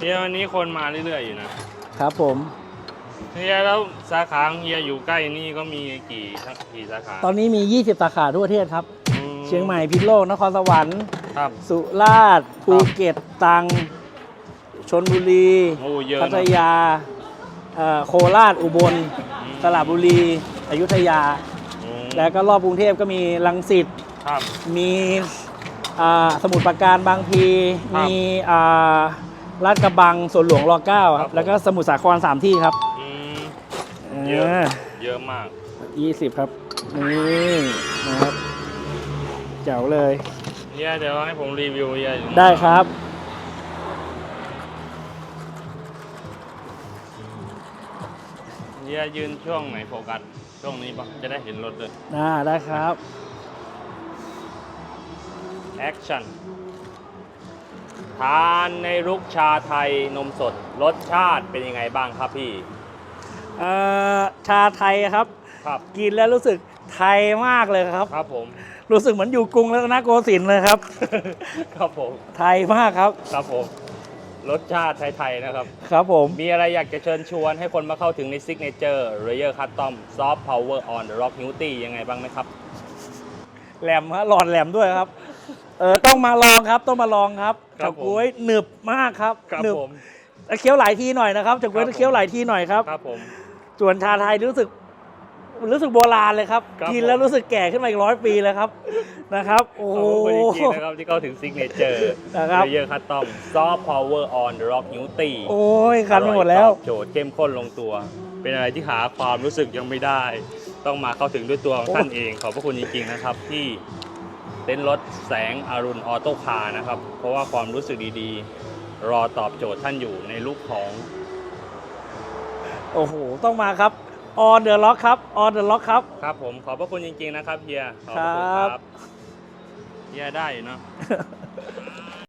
เฮียวันนี้คนมาเรื่อยๆอยู่นะครับผมเฮียแล้วสาขาของเฮียอยู่ใกล้นี่ก็มีกี่กี่สาขาตอนนี้มี 20 สาขาทั่วประเทศครับ อืเชียงใหม่พิษณุโลกนครสวรรค์ ครับ สุราษฎร์ภูเก็ตตรังชนบุรีโอ้เยอะพัทนะยาเอ่อโคราชอุบลอืมสระบุรีอยุธยา อืมแล้วก็รอบกรุงเทพก็มีลังสิตครับ มีอ่าสมุทรปราการบางพี ครับ มีอ่า ลาดกระบังสวนหลวงรเก้าคครัรับบผมแล้วก็สมุทรสาครสามที่ครับอืมเยอะเยอะมาก ยี่สิบครับนี่นะครับเจ๋วเลย เฮียเดี๋ยวให้ผมรีวิวเฮียอยู่ได้ครับ เฮียยืนช่วงไหนโฟกัสช่วงนี้ปะจะได้เห็นรถเลยอ่าได้ครับ แอคชั่น ทานในรุกชาไทยนมสดรสชาติเป็นยังไงบ้างครับพี่ เอ่อชาไทยครับ ครับ กินแล้วรู้สึกไทยมากเลยครับ ครับผม รู้สึกเหมือนอยู่กรุงรัตนโกสินทร์เลยครับ ครับผม ไทยมากครับครับผม รสชาติไทยๆนะครับ ครับผม มีอะไรอยากจะเชิญชวนให้คนมาเข้าถึงในซิกเนเจอร์เรเยอร์คัตตอมซอฟต์พาวเวอร์ออนเดอะร็อกนิวตี้ยังไงบ้างไหมครับ แหลมฮะหลอดแหลมด้วยครับ เออต้องมาลองครับต้องมาลองครับครัเฉาบผม ก๊วยหนึบมากครับครับหนึบผม เคี้ยวหลายทีหน่อยนะครับเฉาก๊วยครับผม เคี้ยวหลายทีหน่อยครับ ครับผม ส่วนชาไทยรู้สึกรู้สึกโบราณเลยครับครับกินแล้วผม รู้สึกแก่ขึ้นมาอีกร้อยปีเลยครับ นะครับโอ้ขโห อบคุณจริงๆนะครับที่เข้าถึงซิกเนเจอร์นะครับเรเยอร์คัตตอมซอฟต์พาวเวอร์ออนเดอะร็อกนิวตี้โอ้ยคันไปหมดแล้วตอบโจทย์เข้มข้นลงตัว เป็นอะไรที่หาความรู้สึกยังไม่ได้ ต้องมาเข้าถึงด้วยตัวของท่านเอง ขอบพระคุณจริงๆนะครับ ที่ เต้นรถแสงอรุณออโต้คาร์นะครับ เพราะว่าความรู้สึกดีๆ รอตอบโจทย์ท่านอยู่ในลุคของ โอ้โห ต้องมาครับ on the lock ครับ on the lock ครับ ครับผมขอบพระคุณจริงๆนะครับเฮียขอบพระคุณคครัรับบเฮียได้อยู่เนาะ